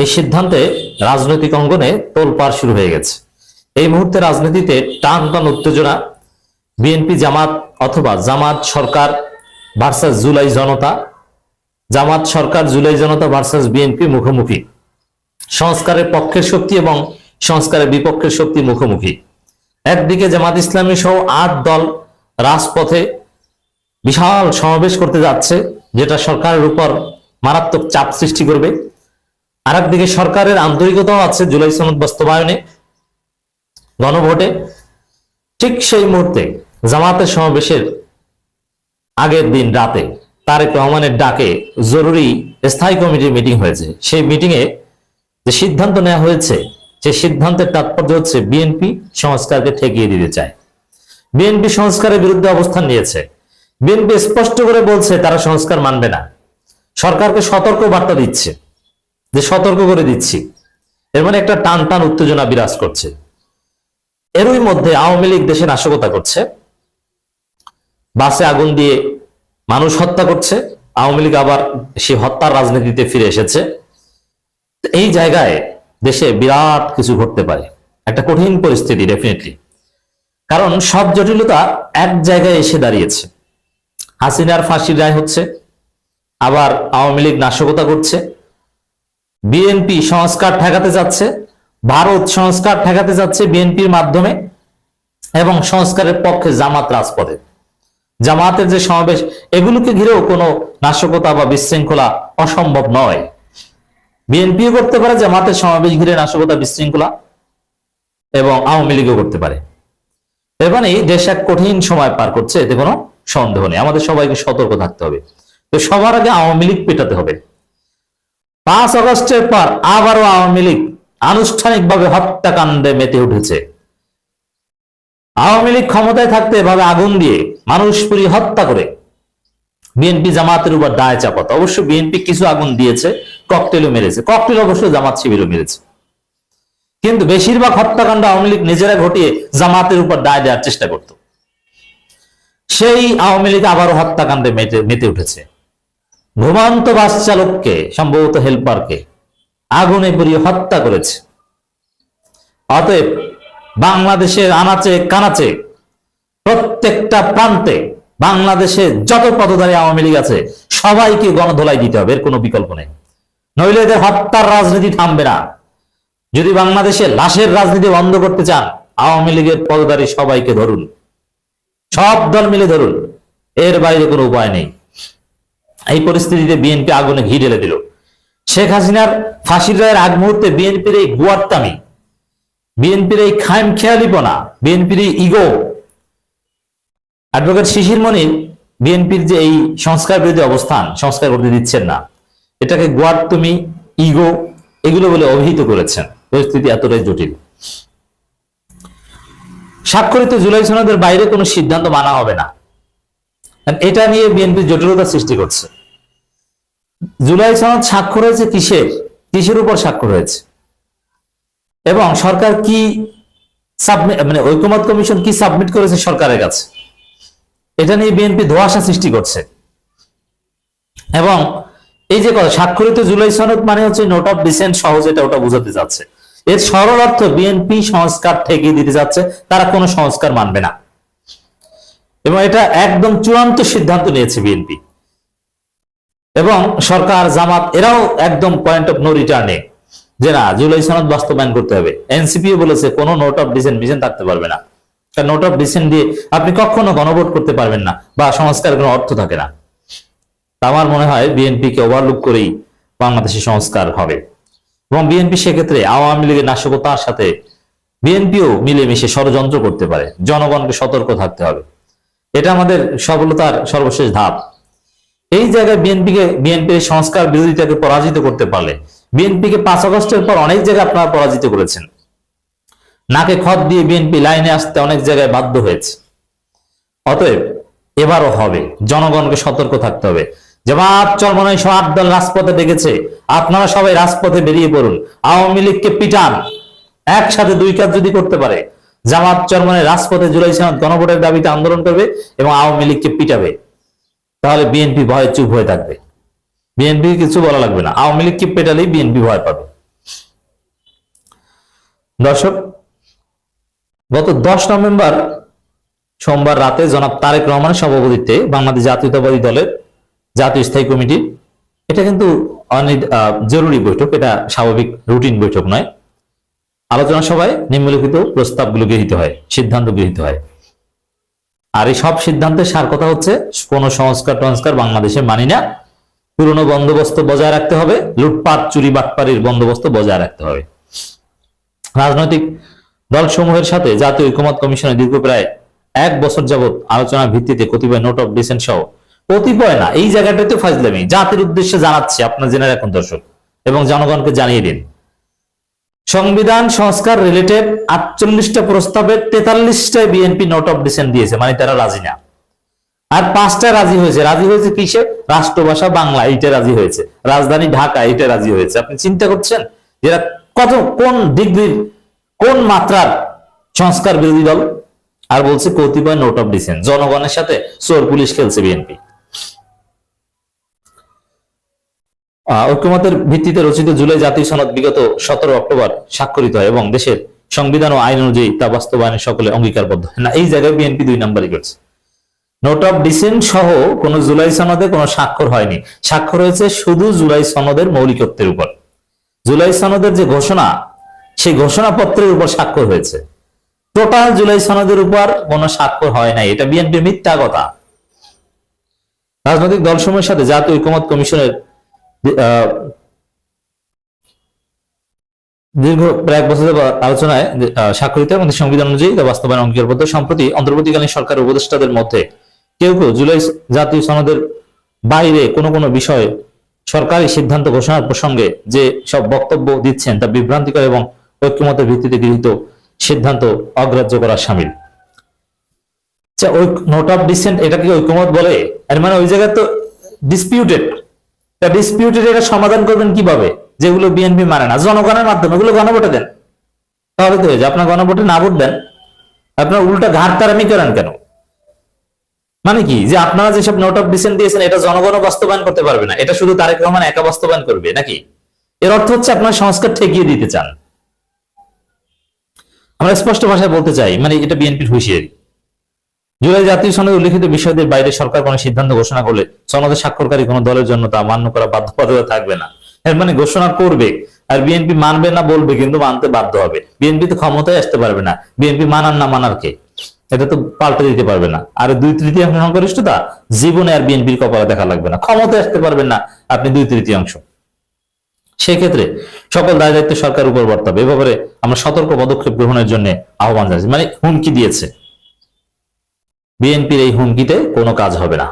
এই সিদ্ধান্তে রাজনৈতিক অঙ্গনে তোলপাড় শুরু হয়ে গেছে। এই মুহূর্তে রাজনীতিতে টান টান উত্তেজনা, বিএনপি জামাত অথবা জামাত সরকার ভার্সাস জুলাই জনতা, জামাত সরকার জুলাই জনতা ভার্সাস বিএনপি মুখোমুখি। সংস্কারের পক্ষের শক্তি এবং সংস্কারের বিপক্ষের শক্তি মুখোমুখি। একদিকে জামাত ইসলামী সহ আট দল রাজপথে বিশাল সমাবেশ করতে যাচ্ছে, যেটা সরকারের উপর মারাত্মক চাপ সৃষ্টি করবে। আর একদিকে সরকারের আন্তরিকতাও আছে, জুলাই সনদ বাস্তবায়নে, গণভোটে। ঠিক সেই মুহূর্তে জামাতের সমাবেশের আগের দিন রাতে তারেক রহমানের ডাকে জরুরি স্থায়ী কমিটির মিটিং হয়েছে। সেই মিটিং এ যে সিদ্ধান্ত নেওয়া হয়েছে যে সিদ্ধান্তের তাৎপর্য হচ্ছে বিএনপি সংস্কারকে ঠেকিয়ে দিতে চায়। বিএনপি সংস্কারের বিরুদ্ধে অবস্থান নিয়েছে। বিএনপি স্পষ্ট করে বলছে, তারা সংস্কার মানবে না। সরকারকে সতর্ক বার্তা দিচ্ছে। যে সতর্ক করে দিচ্ছি। এর মানে একটা টান টান উত্তেজনা বিরাজ করছে। এরই মধ্যে আওয়ামী লীগ দেশে নাশকতা করছে। বাসে আগুন দিয়ে মানুষ হত্যা করছে। আওয়ামী লীগ আবার সে হত্যার রাজনীতিতে ফিরে এসেছে। এই জায়গায় দেশে বিরাট কিছু ঘটতে পারে। একটা কঠিন পরিস্থিতি ডেফিনেটলি কারণ সব জটিলতা এক জায়গায় এসে দাঁড়িয়েছে। হাসিনার ফাঁসির রায় হচ্ছে। আবার আওয়ামী লীগ নাশকতা করছে। বিএনপি সংস্কার ঠেকাতে যাচ্ছে, ভারত সংস্কার ঠেকাতে যাচ্ছে বিএনপির মাধ্যমে এবং সংস্কারের পক্ষে জামাত রাজপথে। জামাতের যে সমাবেশ, এগুলোকে ঘিরেও কোনো নাশকতা বা বিশৃঙ্খলা অসম্ভব নয়। বিএনপিও করতে পারে, জামাতের সমাবেশ ঘিরে নাশকতা, বিশৃঙ্খলা এবং আওয়ামী লীগও করতে পারে। মানে দেশ এক কঠিন সময় পার করছে, এতে কোনো সন্দেহ নেই। আমাদের সবাইকে সতর্ক থাকতে হবে। তো সবার আগে আওয়ামী লীগ পেটাতে হবে। পাঁচ আগস্টের পর আবারও আওয়ামী লীগ আনুষ্ঠানিকভাবে হত্যাকাণ্ডে মেতে উঠেছে। আওয়ামী লীগ ক্ষমতায় থাকতে এভাবে আগুন দিয়ে মানুষ পুরি হত্যা করে। বিএনপি জামাতের উপর দায় চাপাত। অবশ্য বিএনপি কিছু আগুন দিয়েছে ককটেলও মেরেছে। ককটেল অবশ্য জামাত শিবিরও মেরেছে। কিন্তু বেশিরভাগ হত্যাকাণ্ড আওয়ামী লীগ নিজেরা ঘটিয়ে জামাতের উপর দায় দেওয়ার চেষ্টা করত। সেই আওয়ামী লীগ আবারও হত্যাকাণ্ডে মেতে মেতে উঠেছে। ঘুমান্ত বাস চালককে, সম্ভবত হেল্পারকে, আগুনে পুড়িয়ে হত্যা করেছে। অতএব বাংলাদেশের আনাচে কানাচে প্রত্যেকটা প্রান্তে বাংলাদেশে যত পদধারী আওয়ামী লীগ আছে, সবাইকে গণধোলাই দিতে হবে, এর কোনো বিকল্প নেই। নইলে এদের হত্যার রাজনীতি থামবে না। যদি বাংলাদেশে লাশের রাজনীতি বন্ধ করতে চান, আওয়ামী লীগের পদধারী সবাইকে ধরুন। সব দল মিলে ধরুন। এর বাইরে কোনো উপায় নেই। এই পরিস্থিতিতে বিএনপি আগুনে ঘি ঢেলে দিল। শেখ হাসিনার ফাঁসির রায়ের আগ মুহূর্তে বিএনপির এই গুয়ারতামি, বিএনপির এই খাইম খেয়ালিপনা বিএনপির এই ইগো, অ্যাডভোকেট শিশির মনির বিএনপির যে এই সংস্কার বিরোধী অবস্থান, সংস্কার করতে দিচ্ছেন না। এটাকে গোয়ারতমি, ইগো, এগুলো বলে অভিহিত করেছেন। পরিস্থিতি এতটাই জটিল। স্বাক্ষরিত জুলাই সনদের বাইরে কোনো সিদ্ধান্ত মানা হবে না। এটা নিয়ে বিএনপি জটিলতা সৃষ্টি করছে। জুলাই সনদ স্বাক্ষর হয়েছে কিসের? কিসের উপর স্বাক্ষর হয়েছে? এবং সরকার কি সাবমিট মানে ঐকমত কমিশন কি সাবমিট করেছে সরকারের কাছে? এটা নিয়ে বিএনপি ধোয়াশা সৃষ্টি করছে। এবং এই যে কথা, স্বাক্ষরিত জুলাই সনদ মানে হচ্ছে নোট অফ ডিসেন্ট সহজ এটা ওটা বোঝাতে যাচ্ছে। এর সরল অর্থ বিএনপি সংস্কার ঠেকিয়ে দিতে যাচ্ছে, তারা কোনো সংস্কার মানবে না। এবং এটা একদম চূড়ান্ত সিদ্ধান্ত নিয়েছে বিএনপি। এবং সরকার, জামাত, এরাও একদম পয়েন্ট অফ নো রিটার্নে যে না, জুলাই সনদ বাস্তবায়ন করতে হবে। এনসিপিও বলেছে, কোনো নোট অফ ডিসেন্ট ভিশন থাকতে পারবে না। কারণ নোট অফ ডিসেন্ট দিয়ে আপনি কখনো গণভোট করতে পারবেন না, বা সংস্কার কোনো অর্থ থাকে না। আমার মনে হয় বিএনপি কে ওভারলুক করেই বাংলাদেশে সংস্কার হবে। এবং বিএনপি সেক্ষেত্রে আওয়ামী লীগের নাশকতার সাথে বিএনপিও মিলেমিশে ষড়যন্ত্র করতে পারে। জনগণকে সতর্ক থাকতে হবে। এটা আমাদের সফলতার সর্বশেষ ধাপ। এই জায়গায় বিএনপিকে বিএনপির সংস্কার বিরোধিতাকে পরাজিত করতে পারলে বিএনপিকে পাঁচ আগস্টের পর অনেক জায়গায় আপনারা পরাজিত করেছেন। নাকে খত দিয়ে বিএনপি লাইনে আসতে অনেক জায়গায় বাধ্য হয়েছে। অতএব এবারও হবে, জনগণকে সতর্ক থাকতে হবে। জামাত চরমনাই সব দল রাজপথে ডেকেছে। আপনারা সবাই রাজপথে বেরিয়ে পড়ুন। আওয়ামী লীগকে পিটান। একসাথে দুই কাজ যদি করতে পারে, জামাত চরমনাই রাজপথে জুলাই গণভোটের দাবিতে আন্দোলন করবে এবং আওয়ামী লীগকে পিটাবে। তাহলে বিএনপি ভয়ে চুপ হয়ে থাকবে। বিএনপি কিছু বলা লাগবে না। আওয়ামী লীগকে পেটালেই বিএনপি ভয় পাবে। দর্শক, গত দশ নভেম্বর সোমবার রাতে জনাব তারেক রহমানের সভাপতিত্বে বাংলাদেশ জাতীয়তাবাদী দলের জাতীয় স্থায়ী কমিটি, এটা কিন্তু জরুরি বৈঠক, এটা স্বাভাবিক রুটিন বৈঠক নয়। আলোচনা সভায় নিম্নলিখিত প্রস্তাবগুলো গৃহীত হয়, সিদ্ধান্ত গৃহীত হয়। আর এই সব সিদ্ধান্তের সার কথা হচ্ছে, কোন সংস্কার টংস্কার বাংলাদেশে মানি না। পুরনো বন্দোবস্ত বজায় রাখতে হবে, লুটপাট, চুরি বাটপারির বন্দোবস্ত বজায় রাখতে হবে। রাজনৈতিক দলসমূহের সাথে জাতীয় ঐকমত কমিশনের দীর্ঘ প্রায় এক বছর যাবৎ আলোচনার ভিত্তিতে কতিপয় নোট অফ ডিসেন্ট সহ কতিপয় না, এই জায়গাটাতে ফাজলামি। জাতির উদ্দেশ্যে জানাচ্ছি আপনার জেনে রাখুন দর্শক, এবং জনগণকে জানিয়ে দিন। সংবিধান, সংস্কার রিলেটেড আটচল্লিশটা প্রস্তাবে তেতাল্লিশটায় বিএনপি নোট অফ ডিসেন্ট দিয়েছে মানে তারা রাজি না। আর পাঁচটা রাজি হয়েছে। রাজি হয়েছে কিসে? রাষ্ট্রভাষা, বাংলা, এইটা রাজি হয়েছে। রাজধানী ঢাকা, এইটা রাজি হয়েছে। আপনি চিন্তা করছেন এরা কত, কোন ডিগ্রির, কোন মাত্রার সংস্কার বিরোধী দল? আর বলছে কতিপয় নোট অফ ডিসেন্ট জনগণের সাথে চোর পুলিশ খেলছে বিএনপি ঐক্যমতের ভিত্তিতে রচিত জুলাই জাতীয় সনদ বিগত সতেরো অক্টোবর স্বাক্ষরিত হয় এবং দেশের সংবিধান ও আইন অনুযায়ী তা বাস্তবায়নে সকলে অঙ্গীকারবদ্ধ। না, এই জায়গায় বিএনপি দুই নাম্বারই করছে। নোট অফ ডিসেন্ট সহ কোন জুলাই সনদে কোনো স্বাক্ষর হয়নি। স্বাক্ষর হয়েছে শুধু জুলাই সনদের মৌলিকত্বের উপর। জুলাই সনদের যে ঘোষণা, সেই ঘোষণাপত্রের উপর স্বাক্ষর হয়েছে। টোটাল জুলাই সনদের উপর কোনো স্বাক্ষর হয় নাই। এটা বিএনপির মিথ্যা কথা। রাজনৈতিক দলসমূহের সাথে জাতীয় ঐকমত কমিশনের দীর্ঘ প্রায় এক বছরের আলোচনায় স্বাক্ষরিত এবং সংবিধান অনুযায়ী বাস্তবায়ন অঙ্গীকারবদ্ধ সম্প্রতি অন্তর্বর্তীকালীন সরকারের উপদেষ্টাদের মধ্যে কেউ কেউ জুলাই জাতীয় সনদের বাইরে কোনো কোনো বিষয়ে সরকারি সিদ্ধান্ত ঘোষণার প্রসঙ্গে যে সব বক্তব্য দিচ্ছেন তা বিভ্রান্তিকর এবং ঐক্যমতের ভিত্তিতে গৃহীত সিদ্ধান্ত অগ্রাহ্য করা সামিল। নোট অফ ডিসেন্ট এটাকে ঐক্যমত বলে? এর মানে ওই জায়গায় তো ডিসপিউটেড ডিসপিউটেড এটা সমাধান করবেন কীভাবে? যেগুলো বিএনপি মানে না। জনগণের মাধ্যমে। ওগুলো গণভোটে দেন। তাহলে তো হয়ে যায়। আপনার গণভোটে না ভোট দেন, আপনার উল্টা ঘাট তারামি করেন কেন? মানে কি? যে আপনারা যেসব নোট অফ ডিসেন্ট দিয়েছেন, এটা জনগণও বাস্তবায়ন করতে পারবে না। এটা শুধু তারেক রহমান একা বাস্তবায়ন করবে, নাকি? এর অর্থ হচ্ছে আপনার সংস্কার ঠেকিয়ে দিতে চান। আমরা স্পষ্ট ভাষায় বলতে চাই মানে এটা বিএনপির হুঁশিয়ারি। জুলাই জাতীয় সনদে উল্লিখিত বিষয়দের বাইরে সরকার কোনো সিদ্ধান্ত ঘোষণা করলে সনদে স্বাক্ষরকারী কোনো দলের জন্য তা মান্য করা বাধ্যবাধকতা থাকবে না। এর মানে ঘোষণা করবে আর বিএনপি মানবে না বলবে কিন্তু মানতে বাধ্য হবে। বিএনপি তো ক্ষমতায় আসতে পারবে না। বিএনপি মানার না মানার কে? এটা তো পাল্টে দিতে পারবে না। আর দুই তৃতীয়াংশ সংখ্যাগরিষ্ঠতা জীবনে আর বিএনপির কপালে দেখা লাগবে না। ক্ষমতায় আসতে পারবেন না আপনি দুই তৃতীয়াংশ। সেক্ষেত্রে সকল দায় দায়িত্ব সরকার উপর বর্তাবে। এ ব্যাপারে আমরা সতর্ক পদক্ষেপ গ্রহণের জন্য আহ্বান জানাচ্ছি। মানে হুমকি দিয়েছে। বিএনপির এই হুমকিতে কোনো কাজ হবে না।